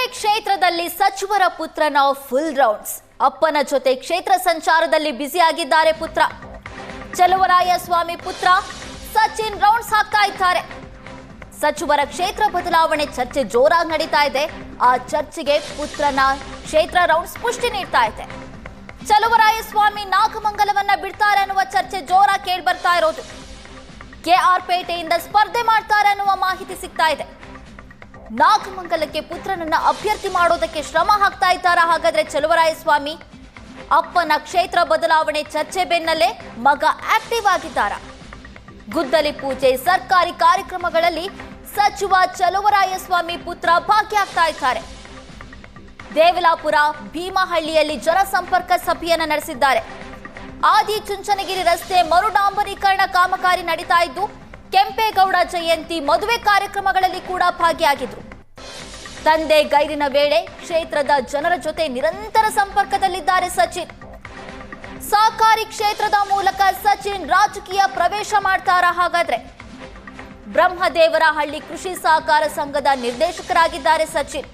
ಒಂದೇ ಕ್ಷೇತ್ರದಲ್ಲಿ ಸಚಿವರ ಪುತ್ರನ ಫುಲ್ ರೌಂಡ್ಸ್ ಅಪ್ಪನ ಜೊತೆ ಕ್ಷೇತ್ರ ಸಂಚಾರದಲ್ಲಿ ಬ್ಯುಸಿಯಾಗಿದ್ದಾರೆ ಪುತ್ರ. ಚಲುವರಾಯ ಸ್ವಾಮಿ ಪುತ್ರ ಸಚಿನ್ ರೌಂಡ್ಸ್ ಹಾಕ್ತಾ ಇದ್ದಾರೆ. ಸಚಿವರ ಕ್ಷೇತ್ರ ಬದಲಾವಣೆ ಚರ್ಚೆ ಜೋರಾಗಿ ನಡೀತಾ ಇದೆ. ಆ ಚರ್ಚೆಗೆ ಪುತ್ರನ ಕ್ಷೇತ್ರ ರೌಂಡ್ಸ್ ಪುಷ್ಟಿ ನೀಡ್ತಾ ಇದೆ. ಚಲುವರಾಯ ಸ್ವಾಮಿ ನಾಗಮಂಗಲವನ್ನ ಬಿಡ್ತಾರೆ ಅನ್ನುವ ಚರ್ಚೆ ಜೋರಾಗಿ ಕೇಳಿ ಬರ್ತಾ ಇರೋದು. ಕೆಆರ್ ಪೇಟೆಯಿಂದ ಸ್ಪರ್ಧೆ ಮಾಡ್ತಾರೆ ಅನ್ನುವ ಮಾಹಿತಿ ಸಿಗ್ತಾ ಇದೆ. ನಾಗಮಂಗಲಕ್ಕೆ ಪುತ್ರನನ್ನ ಅಭ್ಯರ್ಥಿ ಮಾಡೋದಕ್ಕೆ ಶ್ರಮ ಹಾಕ್ತಾ ಇದ್ದಾರಾ ಹಾಗಾದ್ರೆ ಚಲುವರಾಯಸ್ವಾಮಿ? ಅಪ್ಪನ ಕ್ಷೇತ್ರ ಬದಲಾವಣೆ ಚರ್ಚೆ ಬೆನ್ನಲ್ಲೇ ಮಗ ಆಕ್ಟಿವ್ ಆಗಿದ್ದಾರ? ಗುದ್ದಲಿ ಪೂಜೆ ಸರ್ಕಾರಿ ಕಾರ್ಯಕ್ರಮಗಳಲ್ಲಿ ಸಚಿವ ಚಲುವರಾಯಸ್ವಾಮಿ ಪುತ್ರ ಭಾಗಿಯಾಗ್ತಾ ಇದ್ದಾರೆ. ದೇವಲಾಪುರ ಭೀಮಹಳ್ಳಿಯಲ್ಲಿ ಜನಸಂಪರ್ಕ ಸಭೆಯನ್ನ ನಡೆಸಿದ್ದಾರೆ. ಆದಿ ಚುಂಚನಗಿರಿ ರಸ್ತೆ ಮರುಡಾಂಬರೀಕರಣ ಕಾಮಗಾರಿ ನಡೀತಾ ಇದ್ದು ಕೆಂಪೇಗೌಡ ಜಯಂತಿ ಮದುವೆ ಕಾರ್ಯಕ್ರಮಗಳಲ್ಲಿ ಕೂಡ ಭಾಗಿಯಾಗಿದ್ರು. ತಂದೆ ಗೈರಿನ ವೇಳೆ ಕ್ಷೇತ್ರದ ಜನರ ಜೊತೆ ನಿರಂತರ ಸಂಪರ್ಕದಲ್ಲಿದ್ದಾರೆ ಸಚಿನ್. ಸಹಕಾರಿ ಕ್ಷೇತ್ರದ ಮೂಲಕ ಸಚಿನ್ ರಾಜಕೀಯ ಪ್ರವೇಶ ಮಾಡ್ತಾರ ಹಾಗಾದ್ರೆ? ಬ್ರಹ್ಮದೇವರ ಹಳ್ಳಿ ಕೃಷಿ ಸಹಕಾರ ಸಂಘದ ನಿರ್ದೇಶಕರಾಗಿದ್ದಾರೆ ಸಚಿನ್.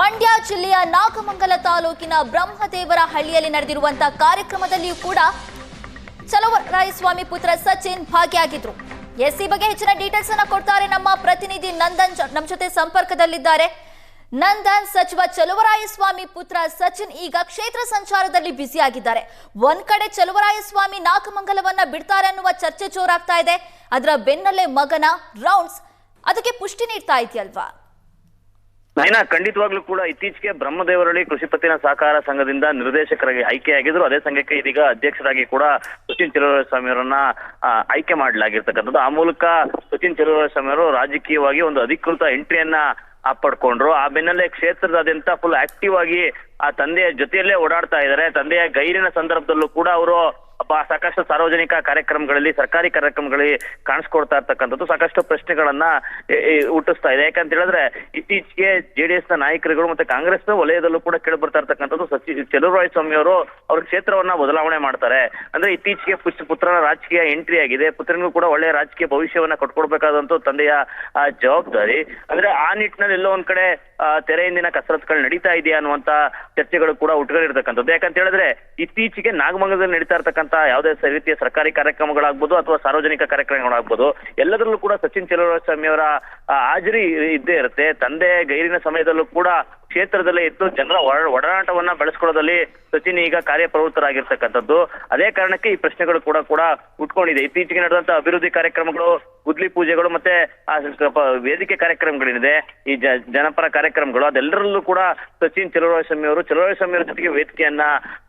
ಮಂಡ್ಯ ಜಿಲ್ಲೆಯ ನಾಗಮಂಗಲ ತಾಲೂಕಿನ ಬ್ರಹ್ಮದೇವರ ಹಳ್ಳಿಯಲ್ಲಿ ನಡೆದಿರುವಂತಹ ಕಾರ್ಯಕ್ರಮದಲ್ಲಿಯೂ ಕೂಡ ಚಲುವರಾಯಸ್ವಾಮಿ ಪುತ್ರ ಸಚಿನ್ ಭಾಗಿಯಾಗಿದ್ರು. ಎಸ್ ಈ ಬಗ್ಗೆ ಹೆಚ್ಚಿನ ಡೀಟೇಲ್ಸ್ ಅನ್ನ ಕೊಡ್ತಾರೆ ನಮ್ಮ ಪ್ರತಿನಿಧಿ ನಂದನ್ ನಮ್ಮ ಜೊತೆ ಸಂಪರ್ಕದಲ್ಲಿದ್ದಾರೆ. ನಂದನ್, ಸಚಿವ ಚಲುವರಾಯಸ್ವಾಮಿ ಪುತ್ರ ಸಚಿನ್ ಈಗ ಕ್ಷೇತ್ರ ಸಂಚಾರದಲ್ಲಿ ಬ್ಯುಸಿಯಾಗಿದ್ದಾರೆ ಒಂದ್ ಕಡೆ ಚಲುವರಾಯಸ್ವಾಮಿ ನಾಗಮಂಗಲವನ್ನ ಬಿಡ್ತಾರೆ ಅನ್ನುವ ಚರ್ಚೆ ಜೋರಾಗ್ತಾ ಇದೆ. ಅದರ ಬೆನ್ನಲ್ಲೇ ಮಗನ ರೌಂಡ್ಸ್ ಅದಕ್ಕೆ ಪುಷ್ಟಿ ನೀಡ್ತಾ ಇದೆಯಲ್ವಾ? ನೈನಾ, ಖಂಡಿತವಾಗ್ಲೂ ಕೂಡ ಇತ್ತೀಚೆಗೆ ಬ್ರಹ್ಮದೇವರಳ್ಳಿ ಕೃಷಿ ಪತ್ತಿನ ಸಹಕಾರ ಸಂಘದಿಂದ ನಿರ್ದೇಶಕರಾಗಿ ಆಯ್ಕೆಯಾಗಿದ್ರು ಅದೇ ಸಂಘಕ್ಕೆ ಇದೀಗ ಅಧ್ಯಕ್ಷರಾಗಿ ಕೂಡ ಸಚಿನ್ ಸ್ವಾಮಿ ಅವರನ್ನ ಆಯ್ಕೆ ಮಾಡಲಾಗಿರ್ತಕ್ಕಂಥದ್ದು. ಆ ಮೂಲಕ ಸಚಿನ್ ಸ್ವಾಮಿ ಅವರು ರಾಜಕೀಯವಾಗಿ ಒಂದು ಅಧಿಕೃತ ಎಂಟ್ರಿಯನ್ನ ಪಡ್ಕೊಂಡ್ರು ಆ ಬೆನ್ನಲ್ಲೇ ಕ್ಷೇತ್ರದಾದ್ಯಂತ ಫುಲ್ ಆಕ್ಟಿವ್ ಆಗಿ ಆ ತಂದೆಯ ಜೊತೆಯಲ್ಲೇ ಓಡಾಡ್ತಾ ಇದ್ದಾರೆ. ತಂದೆಯ ಗೈರಿನ ಸಂದರ್ಭದಲ್ಲೂ ಕೂಡ ಅವರು ಸಾಕಷ್ಟು ಸಾರ್ವಜನಿಕ ಕಾರ್ಯಕ್ರಮಗಳಲ್ಲಿ, ಸರ್ಕಾರಿ ಕಾರ್ಯಕ್ರಮಗಳಲ್ಲಿ ಕಾಣಿಸ್ಕೊಡ್ತಾ ಇರ್ತಕ್ಕಂಥದ್ದು. ಸಾಕಷ್ಟು ಪ್ರಶ್ನೆಗಳನ್ನ ಹುಟ್ಟಿಸ್ತಾ ಇದೆ. ಯಾಕಂತ ಹೇಳಿದ್ರೆ, ಇತ್ತೀಚೆಗೆ ಜೆಡಿಎಸ್ನ ನಾಯಕರುಗಳು ಮತ್ತೆ ಕಾಂಗ್ರೆಸ್ ವಲಯದಲ್ಲೂ ಕೂಡ ಕೇಳಿ ಬರ್ತಾ ಇರ್ತಕ್ಕಂಥದ್ದು ಸಚಿ ಚಲುವರಾಯ ಸ್ವಾಮಿ ಅವರು ಅವ್ರ ಕ್ಷೇತ್ರವನ್ನ ಬದಲಾವಣೆ ಮಾಡ್ತಾರೆ. ಅಂದ್ರೆ ಇತ್ತೀಚೆಗೆ ಪುತ್ರನ ರಾಜಕೀಯ ಎಂಟ್ರಿ ಆಗಿದೆ. ಪುತ್ರನಿಗೂ ಕೂಡ ಒಳ್ಳೆಯ ರಾಜಕೀಯ ಭವಿಷ್ಯವನ್ನ ಕಟ್ಕೊಡ್ಬೇಕಾದಂತ ತಂದೆಯ ಜವಾಬ್ದಾರಿ. ಅಂದ್ರೆ ಆ ನಿಟ್ಟಿನಲ್ಲಿ ಎಲ್ಲೋ ಒಂದ್ ಕಡೆ ಆ, ತೆರೆ ಹಿಂದಿನ ಕಸರತ್ಗಳು ನಡೀತಾ ಇದೆಯಾ ಅನ್ನುವಂತ ಚರ್ಚೆಗಳು ಕೂಡ ಉಟ್ಕೊಂಡಿರ್ತಕ್ಕಂಥದ್ದು. ಯಾಕಂತ ಹೇಳಿದ್ರೆ ಇತ್ತೀಚೆಗೆ ನಾಗಮಂಗಲದಲ್ಲಿ ನಡೀತಾ ಇರ್ತಕ್ಕಂಥ ಯಾವುದೇ ರೀತಿಯ ಸರ್ಕಾರಿ ಕಾರ್ಯಕ್ರಮಗಳಾಗ್ಬೋದು ಅಥವಾ ಸಾರ್ವಜನಿಕ ಕಾರ್ಯಕ್ರಮಗಳಾಗ್ಬೋದು ಎಲ್ಲದರಲ್ಲೂ ಕೂಡ ಸಚಿನ್ ಸ್ವಾಮಿ ಅವರ ಹಾಜರಿ ಇದ್ದೇ ಇರುತ್ತೆ. ತಂದೆ ಗೈರಿನ ಸಮಯದಲ್ಲೂ ಕೂಡ ಕ್ಷೇತ್ರದಲ್ಲೇ ಇದ್ದು ಜನರ ಒಡ- ಒಡನಾಟವನ್ನ ಬೆಳೆಸ್ಕೊಳ್ಳೋದಲ್ಲಿ ಸಚಿನ್ ಈಗ ಕಾರ್ಯಪ್ರವೃತ್ತರಾಗಿರ್ತಕ್ಕಂಥದ್ದು. ಅದೇ ಕಾರಣಕ್ಕೆ ಈ ಪ್ರಶ್ನೆಗಳು ಕೂಡ ಕೂಡ ಉಟ್ಕೊಂಡಿದೆ. ಇತ್ತೀಚೆಗೆ ನಡೆದಂತಹ ಅಭಿವೃದ್ಧಿ ಕಾರ್ಯಕ್ರಮಗಳು ಗುದ್ಲಿ ಪೂಜೆಗಳು ಮತ್ತೆ ವೇದಿಕೆ ಕಾರ್ಯಕ್ರಮಗಳಿದೆ. ಈ ಜನಪರ ಕಾರ್ಯಕ್ರಮಗಳು, ಅದೆಲ್ಲರಲ್ಲೂ ಕೂಡ ಸಚಿನ್ ಚಲುವರಾಯಸ್ವಾಮಿ ಅವರು ಚಲುವರಾಯಸ್ವಾಮಿ ಅವರ ಜೊತೆಗೆ ವೇದಿಕೆಯನ್ನ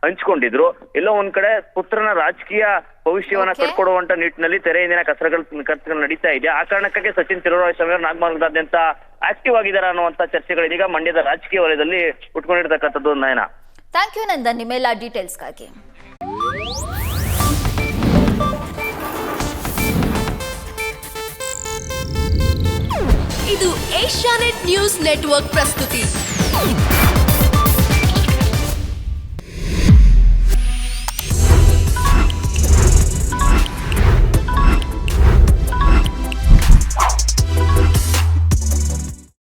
ಹಂಚಿಕೊಂಡಿದ್ರು. ಎಲ್ಲೋ ಒಂದ್ ಕಡೆ ಪುತ್ರನ ರಾಜಕೀಯ ಭವಿಷ್ಯವನ್ನ. ಕಟ್ಕೊಡುವಂತ ನಿಟ್ಟಿನಲ್ಲಿ ತೆರೆ ಹಿಂದಿನ ಕಸರಗಳು ಕರ್ತಗಳು ನಡೀತಾ ಇದೆ. ಆ ಕಾರಣಕ್ಕಾಗಿ ಸಚಿನ್ ಚಲುವರಾಯಸ್ವಾಮಿ ಅವರು ನಾಗಮಾರ್ಗದಾದ್ಯಂತ ಆಕ್ಟಿವ್ ಆಗಿದ್ದಾರೆ ಅನ್ನುವಂತ ಚರ್ಚೆಗಳು ಇದೀಗ ಮಂಡ್ಯದ ರಾಜಕೀಯ ವಲಯದಲ್ಲಿ ಉಟ್ಕೊಂಡಿರ್ತಕ್ಕಂಥದ್ದು ನಯನ. ಥ್ಯಾಂಕ್ ಯು ನಂದನ್ ನಿಮ್ಮೆಲ್ಲ ಡೀಟೇಲ್ಸ್ಗಾಗಿ ಇದು ಏಷ್ಯಾನೆಟ್ ನ್ಯೂಸ್ ನೆಟ್ವರ್ಕ್ ಪ್ರಸ್ತುತಿ.